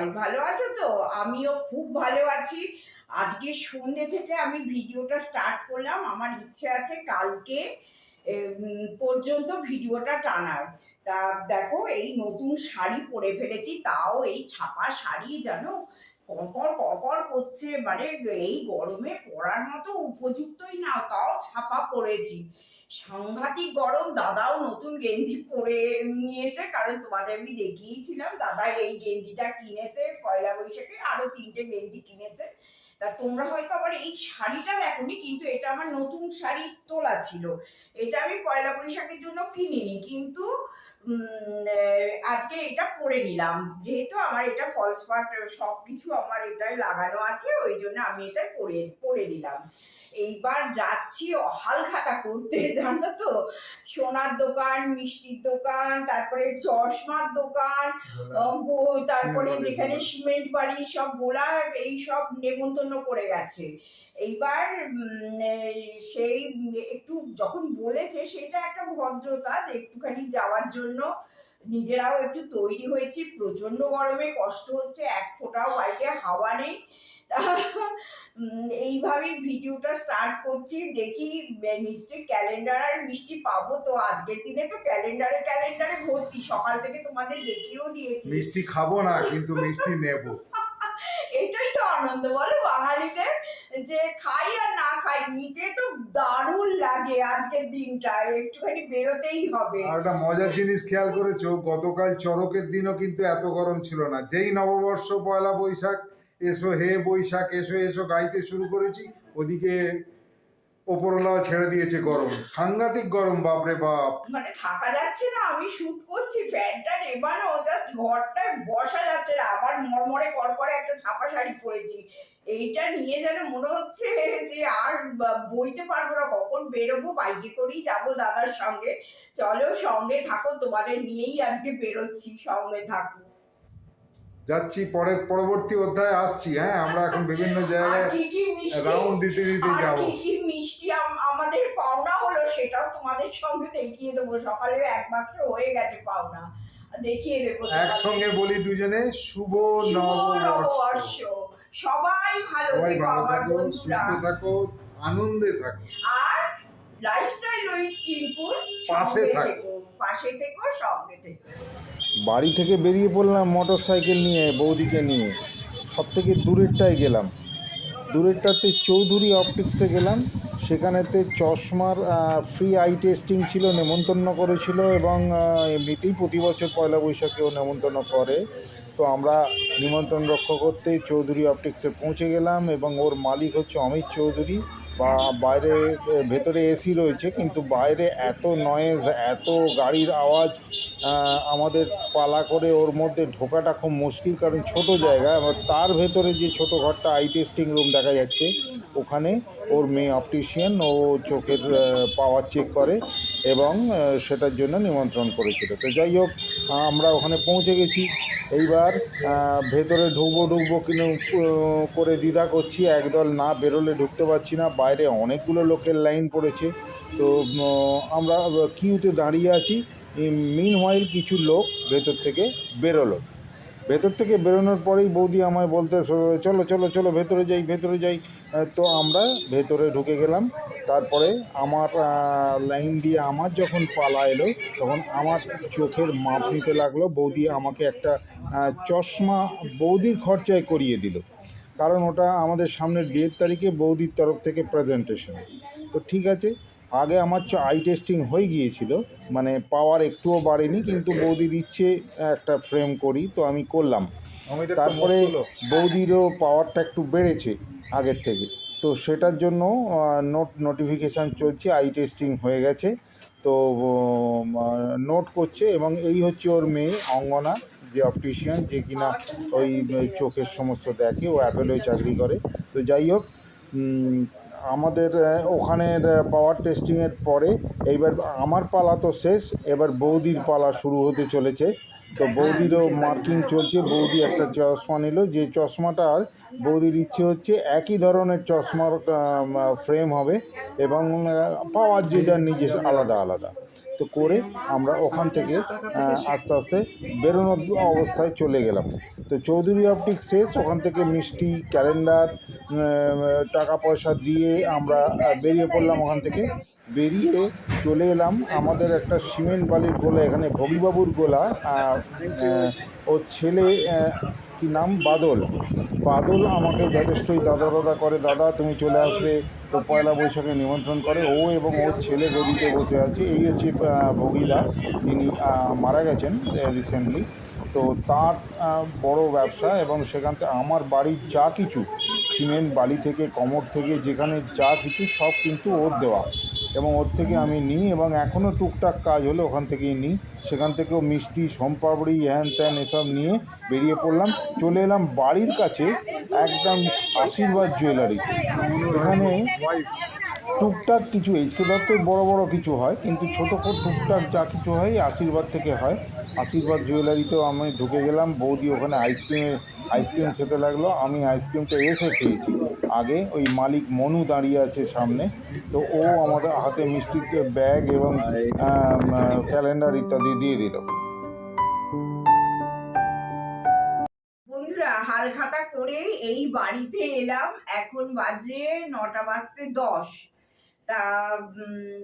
সবাই ভালো আছো তো? আমিও খুব ভালো আছি। আজকে সন্ধ্যে থেকে আমি ভিডিওটা স্টার্ট করলাম। আমার ইচ্ছে আছে কালকে পর্যন্ত ভিডিওটা টানার। তা দেখো, এই নতুন শাড়ি পরে ফেলেছি, তাও এই ছাপা শাড়ি জানো? কড়কড় কড়কড় করছে। মানে এই গরমে পরার মতো উপযুক্তই না, তাও ছাপা পরেছি। সাংঘাতিক গরম, দাদাও নতুন গেঞ্জি পরে নিয়েছে, কারণ তোমাদের আমি দেখিয়েছিলাম, দাদা এই গেঞ্জিটা কিনেছে পয়লা বৈশাখে, আরও তিনটে গেঞ্জি কিনেছে। তা তোমরা হয়তো আবার এই শাড়িটা দেখোনি, কিন্তু এটা আমার নতুন শাড়ি তোলা ছিল। এটা আমি পয়লা বৈশাখের জন্য কিনিনি, কিন্তু আজকে এটা পরে নিলাম। যেহেতু আমার এটা ফলস পার্ট সব কিছু আমার এটাই লাগানো আছে, ওই জন্য আমি এটা পরে পরে নিলাম। এইবার যাচ্ছি হালখাতা করতে জানো তো? সোনার দোকান মিষ্টির দোকান তারপরে চশমার দোকান তারপরে যেখানে সিমেন্ট বাড়ি সব গোলা এই সব নেমন্তন্ন করে গেছে। এইবার সেই একটু যখন বলেছে সেটা একটা ভদ্রতা যে একটুখানি যাওয়ার জন্য নিজেরাও একটু তৈরি হয়েছি। প্রচণ্ড গরমে কষ্ট হচ্ছে এক ফোঁটাও বাড়িতে হাওয়া নেই। এইভাবেই ভিডিওটা স্টার্ট করছি। দেখি নিশ্চয়ই ক্যালেন্ডার আর মিষ্টি পাবো তো। আজকের দিনে তো ক্যালেন্ডারে ক্যালেন্ডারে ভর্তি। সকাল থেকে তোমাদের দেখিয়েও দিয়েছি। মিষ্টি খাব না কিন্তু মিষ্টি নেব। এটাই তো আনন্দ। বলো বাঙালিদের যে খাই আর না খাই নিতে তো দারুণ লাগে আজকের দিনটা। একটুখানি বেরোতেই হবে। আর একটা মজার জিনিস খেয়াল করেছ গতকাল চড়কের দিনও কিন্তু এত গরম ছিল না। যেই নববর্ষ পয়লা বৈশাখ এসো হে বৈশাখ, এসো এসো, গাইতে শুরু করেছি। ওদিকে ওপরওয়ালা ছেড়ে দিয়েছে গরম। সাংঘাতিক গরম, বাপরে বাপ। মানে থাকা যাচ্ছে না, আমি শুট করছি, ফ্যানটা নেবানো জাস্ট ঘরটায় বসা যাচ্ছে না। আবার মরমরে করে একটা ছাপা শাড়ি পরেছি। এইটা নিয়ে যেন মনে হচ্ছে যে আর বইতে পারব না, কখন বেরোবো, বাইকে করেই যাব দাদার সঙ্গে। চলো সঙ্গে থাকো, তোমাদের নিয়েই আজকে বেরোচ্ছি, সঙ্গে থাকো। যাচ্ছি পরে পরবর্তী অধ্যায়ে আসছি হ্যাঁ? আমরা এখন বিভিন্ন জায়গায় রাউন্ড দিতে দিতে যাব। কি কি মিষ্টি আমাদের পাওনা হলো সেটাও তোমাদের সঙ্গে দেখিয়ে দেবো। সকালে হয়ে গেছে পাওনা। দেখিয়ে দেবো একসঙ্গে বলি দুজনে শুভ নববর্ষ। সবাই ভালো থেকো থাকো সুস্থ থাকো আনন্দে থাকো। আর লাইফস্টাইল ওই টিনপুর পাশে। থেকো পাশে থেকো সঙ্গে থেকো। বাড়ি থেকে বেরিয়ে পড়লাম মোটর সাইকেল নিয়ে বৌদিকে নিয়ে। সব থেকে দূরেরটায় গেলাম। দূরেরটাতে চৌধুরী অপটিক্সে গেলাম। সেখানেতে চশমার ফ্রি আই টেস্টিং ছিল, নেমন্তন্ন করেছিল এবং এমনিতেই প্রতি বছর পয়লা বৈশাখেও নেমন্তন্ন করে। তো আমরা নিমন্ত্রণ রক্ষা করতে চৌধুরী অপটিক্সে পৌঁছে গেলাম এবং ওর মালিক হচ্ছে অমিত চৌধুরী। বা বাইরে ভেতরে এসি রয়েছে, কিন্তু বাইরে এত নয়েজ এত গাড়ির আওয়াজ আমাদের পালা করে ওর মধ্যে ঢোকাটা খুব মুশকিল, কারণ ছোট জায়গা, এবার তার ভেতরে যে ছোট ঘরটা আই টেস্টিং রুম দেখা যাচ্ছে, ওখানে ওর মেয়ে অপটিশিয়ান ও চোখের পাওয়ার চেক করে এবং সেটার জন্য নিমন্ত্রণ করেছিল। তো যাই হোক, আমরা ওখানে পৌঁছে গেছি। এইবার ভেতরে ঢুকবো ঢুকবো কিন্তু করে দ্বিধা করছি, একদল না বেরোলে ঢুকতে পারছি না, বাইরে অনেকগুলো লোকের লাইন পড়েছে। তো আমরা কিউতে দাঁড়িয়ে আছি। মিন কিছু লোক ভেতর থেকে বেরোলো। ভেতর থেকে বেরোনোর পরেই বৌদি আমায় বলতে চলো চলো চলো, ভেতরে যাই ভেতরে যাই। তো আমরা ভেতরে ঢুকে গেলাম। তারপরে আমার লাইন দিয়ে আমার যখন পালা এলো, তখন আমার চোখের মাপ নিতে লাগল। বৌদি আমাকে একটা চশমা বৌদির খরচায় করিয়ে দিল। কারণ ওটা আমাদের সামনের বিয়ের তারিখে বৌদির তরফ থেকে প্রেজেন্টেশন তো ঠিক আছে আগে আমার চ আই টেস্টিং হয়ে গিয়েছিল মানে পাওয়ার একটুও বাড়েনি কিন্তু বৌদির ইচ্ছে একটা ফ্রেম করি তো আমি করলাম। তারপরে বৌদিরও পাওয়ারটা একটু বেড়েছে আগের থেকে। তো সেটার জন্য নোট নোটিফিকেশান চলছে আই টেস্টিং হয়ে গেছে। তো নোট করছে এবং এই হচ্ছে ওর মেয়ে অঙ্গনা যে অপটিশিয়ান যে কিনা ওই চোখের সমস্ত দেখে ও অ্যাপেলোয় চাকরি করে। তো যাই হোক আমাদের ওখানের পাওয়ার টেস্টিংয়ের পরে এইবার আমার পালা তো শেষ, এবার বৌদির পালা শুরু হতে চলেছে। তো বৌদিরও মার্কিং চলছে, বৌদি একটা চশমা নিল, যে চশমাটার বৌদির ইচ্ছে হচ্ছে একই ধরনের চশমার ফ্রেম হবে এবং পাওয়ার যে যার নিজের আলাদা আলাদা। তো করে আমরা ওখান থেকে আস্তে আস্তে বেরোনোর অবস্থায় চলে গেলাম। তো চৌধুরী অপটিক শেষ, ওখান থেকে মিষ্টি, ক্যালেন্ডার টাকা পয়সা দিয়ে আমরা বেরিয়ে পড়লাম ওখান থেকে। বেরিয়ে চলে এলাম আমাদের একটা সিমেন্ট বালির গোলা, এখানে ভগিবাবুর গোলা ওর ছেলে কি নাম? বাদল। বাদল আমাকে যথেষ্টই দাদা দাদা করে। দাদা, তুমি চলে আসবে। তো পয়লা বৈশাখে নিমন্ত্রণ করে। ও এবং ওর ছেলে গদিতে বসে আছে। এই হচ্ছে ভগিদা যিনি মারা গেছেন রিসেন্টলি তো তার বড় ব্যবসা এবং সেখান থেকে আমার বাড়ির যা কিছু, সিমেন্ট, বালি থেকে কমর থেকে, যেখানে যা কিছু, সব কিন্তু ওর দেওয়া। এবং ওর থেকে আমি নিই এবং এখনও টুকটাক কাজ হলে ওখান থেকেই নিই। সেখান থেকেও মিষ্টি সোমপাপড়ি হ্যান ত্যান এসব নিয়ে বেরিয়ে পড়লাম। চলে এলাম বাড়ির কাছে, একদম আশীর্বাদ জুয়েলারি। এখানে টুকটাক কিছু এইচকে দত্তের বড় বড় কিছু হয়, কিন্তু ছোটো টুকটাক যা কিছু হয়, আশীর্বাদ থেকে হয়। আশীর্বাদ জুয়েলারিতেও আমি ঢুকে গেলাম। বৌদি ওখানে আইসক্রিমে আইসক্রিম খেতে লাগল। আমি আইসক্রিমটা এসে খেয়েছি। আগে ওই মালিক মনু দাঁড়িয়ে আছে সামনে। তো ও আমাদের হাতে মিষ্টির ব্যাগ এবং ক্যালেন্ডার ইত্যাদি দিয়ে দিল। বন্ধুরা, হাল খাতা করে এই বাড়িতে এলাম। এখন বাজে নটা বাজতে দশ। তা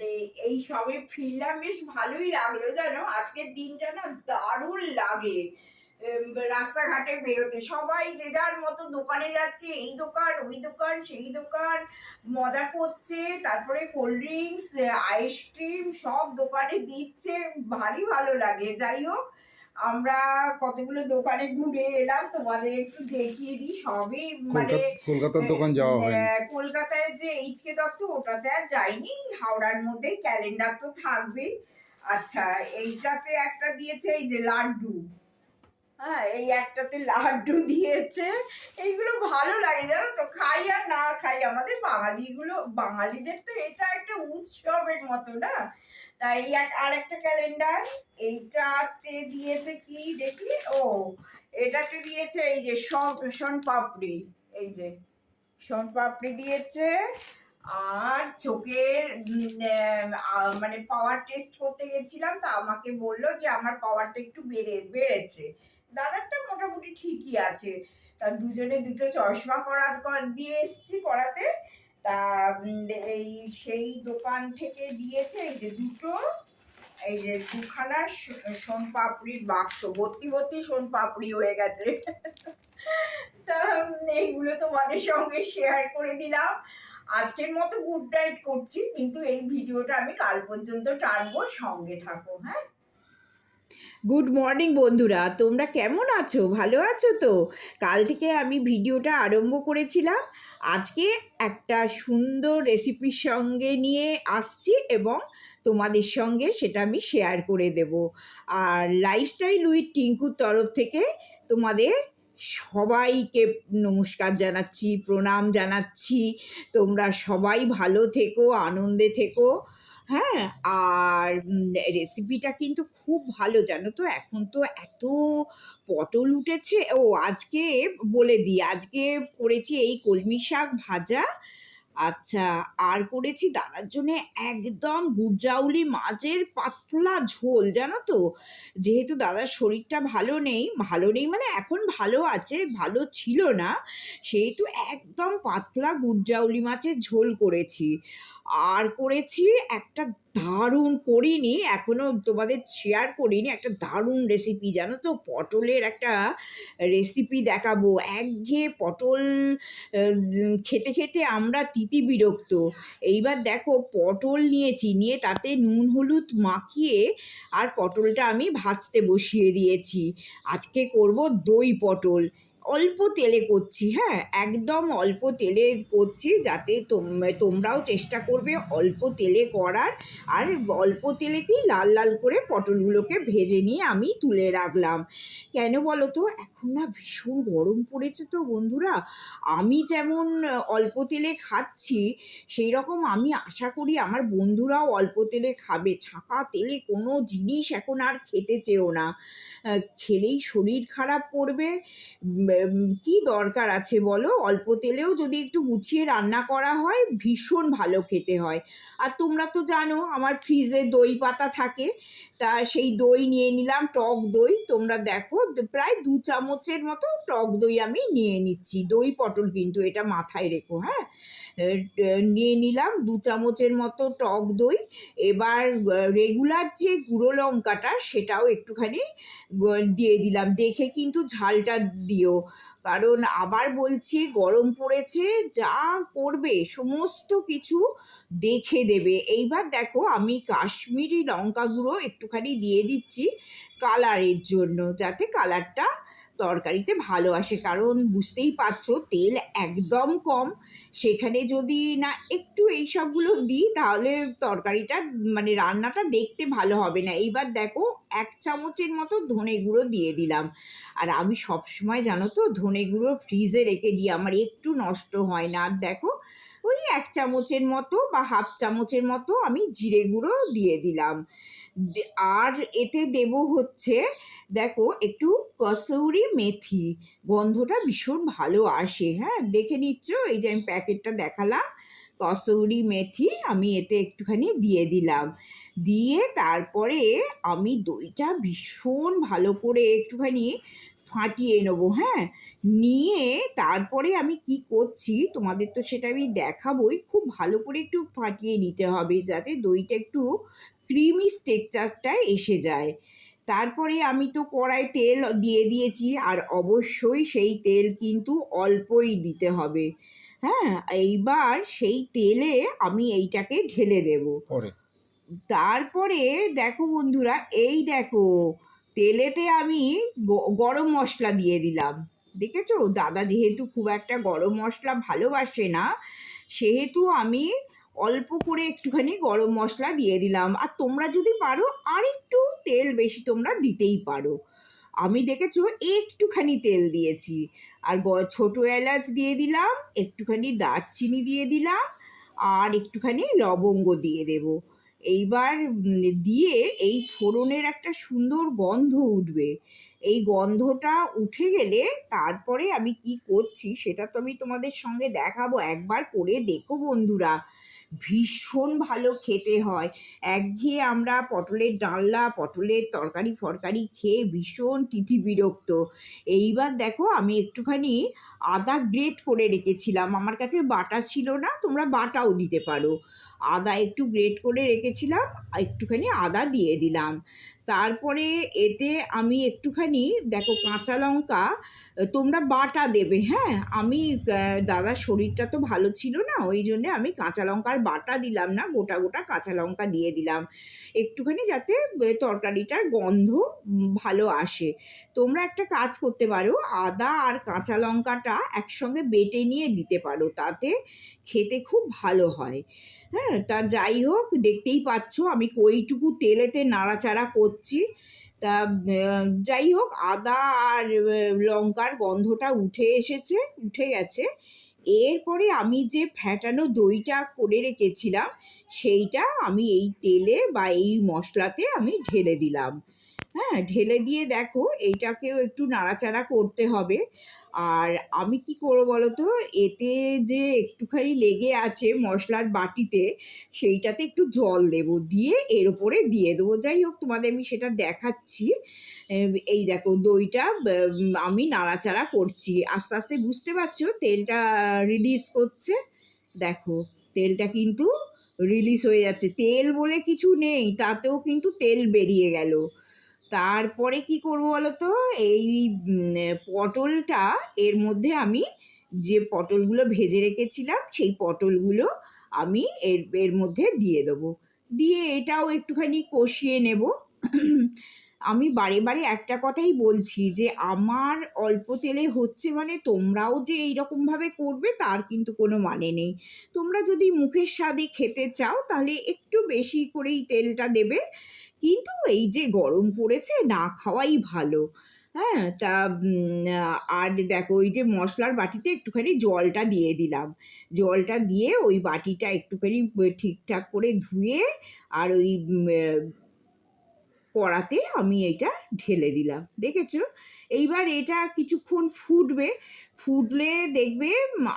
এই- সবে ফিরলাম। বেশ ভালোই লাগল জানো? আজকের দিনটা না দারুণ লাগে। রাস্তাঘাটে বেরোতে। সবাই যে যার মতো দোকানে যাচ্ছে এই দোকান ওই দোকান সেই দোকান মজা করছে তারপরে কোল্ড ড্রিঙ্কস আইসক্রিম সব দোকানে দিচ্ছে। ভারী ভালো লাগে। যাই হোক আমরা কতগুলো দোকানে ঘুরে এলাম তোমাদের একটু দেখিয়ে দিই। সবই মানে কলকাতার দোকান যাওয়া হয়নি। আহ, কলকাতায় যে এইচকে দত্ত ওটাতে আর যাইনি। হাওড়ার মধ্যে ক্যালেন্ডার তো থাকবেই। আচ্ছা এইটাতে একটা দিয়েছে এই যে লাড্ডু। হ্যাঁ এই একটাতে লাড্ডু দিয়েছে। এইগুলো ভালো লাগে, জানো তো? খাই আর না খাই, আমাদের বাঙালিগুলো, বাঙালিদের তো এটা একটা উৎসবের মতো, না? তাই এক আর একটা ক্যালেন্ডার, এইটাতে দিয়েছে কি দেখি? ও, এটাতে দিয়েছে এই যে শন পাপড়ি, এই যে শন পাপড়ি দিয়েছে। আর চোখের মানে পাওয়ার টেস্ট করতে গেছিলাম, তা আমাকে বলল যে আমার পাওয়ারটা একটু বেড়ে, বেড়েছে। দাদারটা মোটামুটি ঠিকই আছে। তা দুজনে দুটো চশমা করা দিয়ে এসছি করাতে। তা এই সেই দোকান থেকে দিয়েছে এই যে দুটো, এই যে দুখানা সোন পাপড়ির বাক্স। ভর্তি ভর্তি সোন পাপড়ি হয়ে গেছে। তা, এইগুলো তোমাদের সঙ্গে শেয়ার করে দিলাম। আজকের মতো গুড নাইট করছি, কিন্তু এই ভিডিওটা আমি কাল পর্যন্ত টানবো, সঙ্গে থাকো হ্যাঁ? গুড মর্নিং বন্ধুরা। তোমরা কেমন আছো? ভালো আছো তো? কাল থেকে আমি ভিডিওটা আরম্ভ করেছিলাম। আজকে একটা সুন্দর রেসিপির সঙ্গে নিয়ে আসছি এবং তোমাদের সঙ্গে সেটা আমি শেয়ার করে দেব। আর লাইফস্টাইল উইথ টিঙ্কুর তরফ থেকে তোমাদের সবাইকে নমস্কার জানাচ্ছি, প্রণাম জানাচ্ছি। তোমরা সবাই ভালো থেকো, আনন্দে থেকো। হ্যাঁ আর রেসিপিটা কিন্তু খুব ভালো, জানো তো? এখন তো এত পটল উঠেছে। ও, আজকে বলে দিই, আজকে করেছি এই কলমি শাক ভাজা। আচ্ছা আর করেছি দাদার জন্য একদম গুরজাউলি মাছের পাতলা ঝোল, জানো তো? যেহেতু দাদার শরীরটা ভালো নেই ভালো নেই মানে এখন ভালো আছে, ভালো ছিল না, সেহেতু একদম পাতলা গুড়জাউলি মাছের ঝোল করেছি। আর করেছি একটা দারুণ করিনি এখনও তোমাদের শেয়ার করিনি। একটা দারুণ রেসিপি জানো তো? পটলের একটা রেসিপি দেখাবো। একঘেয়ে পটল খেতে খেতে আমরা তিতি বিরক্ত এইবার দেখো, পটল নিয়েছি, নিয়ে তাতে নুন, হলুদ মাখিয়ে আর পটলটা আমি ভাজতে বসিয়ে দিয়েছি। আজকে করব দই পটল। অল্প তেলে করছি হ্যাঁ? একদম অল্প তেলে করছি যাতে তোম- তোমরাও চেষ্টা করবে অল্প তেলে করার। আর অল্প তেলেতেই লাল লাল করে পটলগুলোকে ভেজে নিয়ে আমি তুলে রাখলাম। কেন বলো তো এখন না ভীষণ গরম পড়েছে তো বন্ধুরা। আমি যেমন অল্প তেলে খাচ্ছি সেই রকম আমি আশা করি আমার বন্ধুরাও অল্প তেলে খাবে। ছাঁকা তেলে কোনো জিনিস এখন আর খেতে চেও না। খেলেই শরীর খারাপ করবে। কি দরকার আছে বলো? অল্প তেলেও যদি একটু গুছিয়ে রান্না করা হয়, ভীষণ ভালো খেতে হয়। আর তোমরা তো জানো, আমার ফ্রিজে দই পাতা থাকে। তা সেই দই নিয়ে নিলাম, টক দই। তোমরা দেখো, প্রায় দু চামচের মতো টক দই আমি নিয়ে নিচ্ছি। দই পটল কিন্তু এটা মাথায় রেখো হ্যাঁ? নিয়ে নিলাম দু চামচের মতো টক দই। এবার রেগুলার যে গুঁড়ো লঙ্কাটা সেটাও একটুখানি দিয়ে দিলাম। দেখে কিন্তু ঝালটা দিও। কারণ আবার বলছি, গরম পড়েছে, যা করবে, সমস্ত কিছু দেখে দেবে। এইবার দেখো, আমি কাশ্মীরি লঙ্কা গুঁড়ো একটুখানি দিয়ে দিচ্ছি কালারের জন্য, যাতে কালারটা তরকারিতে ভালো আসে। কারণ বুঝতেই পারছ, তেল একদম কম। সেখানে যদি না একটু এই সবগুলো দিই, তাহলে তরকারিটা মানে রান্নাটা দেখতে ভালো হবে না। এইবার দেখো, এক চামচের মতো ধনে গুঁড়ো দিয়ে দিলাম। আর আমি সবসময় জানো তো, ধনে গুঁড়ো ফ্রিজে রেখে দিই। আমার একটু নষ্ট হয় না। আর দেখো, ওই এক চামচের মতো বা হাফ চামচের মতো আমি জিরে গুঁড়ো দিয়ে দিলাম। আর এতে দেব হচ্ছে, দেখো, একটু কসৌরি মেথি। গন্ধটা ভীষণ ভালো আসে হ্যাঁ? দেখে নিচ্ছ? এই যে আমি প্যাকেটটা দেখালাম, কসৌরি মেথি আমি এতে একটুখানি দিয়ে দিলাম। দিয়ে তারপরে আমি দইটা ভীষণ ভালো করে একটুখানি ফাটিয়ে নেব হ্যাঁ? নিয়ে তারপরে আমি কি করছি তোমাদের তো সেটা আমি দেখাবোই। খুব ভালো করে একটু ফাটিয়ে নিতে হবে যাতে দইটা একটু ক্রিমি স্টেকচারটা এসে যায়। তারপরে আমি তো কড়াই তেল দিয়ে দিয়েছি আর অবশ্যই সেই তেল কিন্তু অল্পই দিতে হবে। হ্যাঁ এইবার সেই তেলে আমি এইটাকে ঢেলে দেবো। পরে। তারপরে দেখো বন্ধুরা এই দেখো তেলেতে আমি গরম মশলা দিয়ে দিলাম। দেখেছ? দাদা যেহেতু খুব একটা গরম মশলা ভালোবাসে না, সেহেতু আমি অল্প করে একটুখানি গরম মশলা দিয়ে দিলাম। আর তোমরা যদি পারো আর একটু তেল বেশি তোমরা দিতেই পারো। আমি দেখেছ একটুখানি তেল দিয়েছি। আর ছোটো এলাচ দিয়ে দিলাম, একটুখানি দারচিনি দিয়ে দিলাম, আর একটুখানি লবঙ্গ দিয়ে দেবো। এইবার দিয়ে এই ফোড়নের একটা সুন্দর গন্ধ উঠবে। এই গন্ধটা উঠে গেলে তারপরে আমি কি করছি সেটা তো আমি তোমাদের সঙ্গে দেখাবো, একবার করে দেখো বন্ধুরা। ভীষণ ভালো খেতে হয়। একঘেয়ে আমরা পটলের ডালনা, পটলের তরকারি, ফরকারি খেয়ে ভীষণ তিথি বিরক্ত। এইবার দেখো আমি একটুখানি আদা গ্রেট করে রেখেছিলাম। আমার কাছে বাটা ছিল না, তোমরা বাটাও দিতে পারো। আদা একটু গ্রেট করে রেখেছিলাম, একটুখানি আদা দিয়ে দিলাম। তারপরে এতে আমি একটুখানি, দেখো কাঁচা লঙ্কা তোমরা বাটা দেবে হ্যাঁ? আমি দাদার শরীরটা তো ভালো ছিল না, ওই জন্যে আমি কাঁচা লঙ্কার বাটা দিলাম না, গোটা গোটা কাঁচা লঙ্কা দিয়ে দিলাম। একটুখানি যাতে তরকারিটার গন্ধ ভালো আসে। তোমরা একটা কাজ করতে পারো, আদা আর কাঁচা লঙ্কাটা একসঙ্গে বেটে নিয়ে দিতে পারো, তাতে খেতে খুব ভালো হয়। হ্যাঁ তা যাই হোক, দেখতেই পাচ্ছ, আমি কইটুকু তেলেতে নাড়াচাড়া করছি। তা যাই হোক, আদা আর লঙ্কার গন্ধটা উঠে এসেছে, উঠে গেছে। এরপরে আমি যে ফ্যাটানো দইটা করে রেখেছিলাম, সেইটা আমি এই তেলে বা এই মশলাতে আমি ঢেলে দিলাম। হ্যাঁ ঢেলে দিয়ে দেখো এইটাকেও একটু নাড়াচাড়া করতে হবে। আর আমি কি করব বলো তো এতে যে একটুখানি লেগে আছে মশলার বাটিতে, সেইটাতে একটু জল দেবো দিয়ে এর উপরে দিয়ে দেবো। যাই হোক, তোমাদের আমি সেটা দেখাচ্ছি। এই দেখো দইটা আমি নাড়াচাড়া করছি। আস্তে আস্তে বুঝতে পারছ, তেলটা রিলিজ করছে। দেখো, তেলটা কিন্তু রিলিজ হয়ে যাচ্ছে। তেল বলে কিছু নেই, তাতেও কিন্তু তেল বেরিয়ে গেল। তারপরে কি করব বলো তো এই পটলটা এর মধ্যে আমি যে পটলগুলো ভেজে রেখেছিলাম, সেই পটলগুলো আমি এর এর মধ্যে দিয়ে দেবো। দিয়ে এটাও একটুখানি কষিয়ে নেব। আমি বারে বারে একটা কথাই বলছি যে, আমার অল্প তেলে হচ্ছে মানে তোমরাও যে এইরকমভাবে করবে, তার কিন্তু কোনো মানে নেই। তোমরা যদি মুখের স্বাদে খেতে চাও, তাহলে একটু বেশি করেই তেলটা দেবে। কিন্তু এই যে গরম পড়েছে, না খাওয়াই ভালো। হ্যাঁ তা আর দেখো, ওই যে মশলার বাটিতে একটুখানি জলটা দিয়ে দিলাম। জলটা দিয়ে ওই বাটিটা একটুখানি ঠিকঠাক করে ধুয়ে আর ওই কড়াতে আমি এটা ঢেলে দিলাম। দেখেছ? এইবার এটা কিছুক্ষণ ফুটবে। ফুটলে দেখবে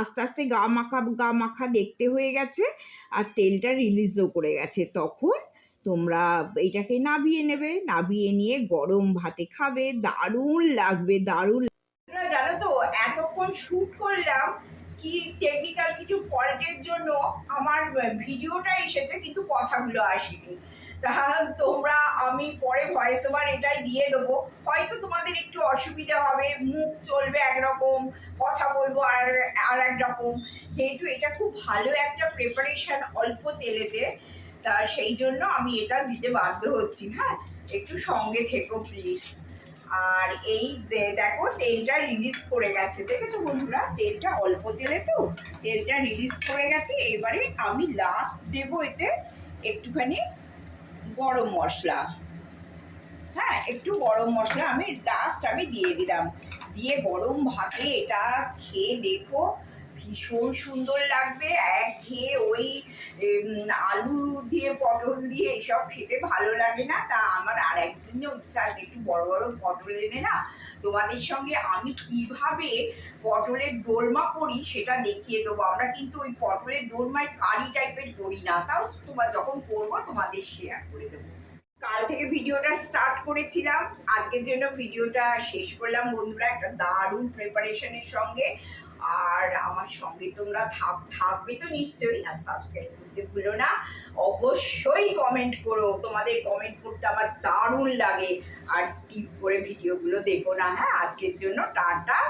আস্তে আস্তে গা মাখা গা মাখা দেখতে হয়ে গেছে আর তেলটা রিলিজও করে গেছে। তখন তোমরা এটাকে নাবিয়ে নেবে, নাবিয়ে নিয়ে গরম ভাতে খাবে, দারুণ লাগবে, দারুণ জানো তো, এতক্ষণ শ্যুট করলাম কি টেকনিক্যাল কিছু ফল্টের জন্য আমার ভিডিওটা এসেছে কিন্তু কথাগুলো আসেনি। তা তোমরা আমি পরে ভয়েস ওভার এটাই দিয়ে দেবো। হয়তো তোমাদের একটু অসুবিধা হবে, মুখ চলবে একরকম, কথা বলব আর আর এক রকম যেহেতু এটা খুব ভালো একটা প্রিপারেশন অল্প তেলেতে তা সেই জন্য আমি এটা দিতে বাধ্য হচ্ছি হ্যাঁ? একটু সঙ্গে থেকো প্লিজ আর এই দেখো, তেলটা রিলিজ করে গেছে, দেখেছ বন্ধুরা? তেলটা অল্প তেলে তো, তেলটা রিলিজ করে গেছে। এবারে আমি লাস্ট দেবো এতে একটুখানি গরম মশলা। হ্যাঁ একটু গরম মশলা আমি লাস্ট আমি দিয়ে দিলাম। দিয়ে গরম ভাতে এটা খেয়ে দেখো, ভীষণ সুন্দর লাগবে। এক খেয়ে ওই আলু দিয়ে, পটল দিয়ে এসব খেতে ভালো লাগে না। তা আমার আর একদিনও ইচ্ছা আছে একটু বড় বড় পটল এনে না তোমাদের সঙ্গে আমি কীভাবে পটলের দোলমা করি সেটা দেখিয়ে দেবো। আমরা কিন্তু ওই পটলের দোলমায় কারি টাইপের করি না। তাও তোমার যখন করব তোমাদের শেয়ার করে দেবো। কাল থেকে ভিডিওটা স্টার্ট করেছিলাম। আজকের জন্য ভিডিওটা শেষ করলাম। বন্ধুরা, একটা দারুণ প্রিপারেশনের সঙ্গে। আর আমার সঙ্গে তোমরা থাক থাকবে তো নিশ্চয়ই। আর সাবস্ক্রাইব করতে ভুলো না। অবশ্যই কমেন্ট করো। তোমাদের কমেন্ট করতে আমার দারুণ লাগে। আর স্কিপ করে ভিডিওগুলো দেখো না হ্যাঁ? আজকের জন্য টাটা।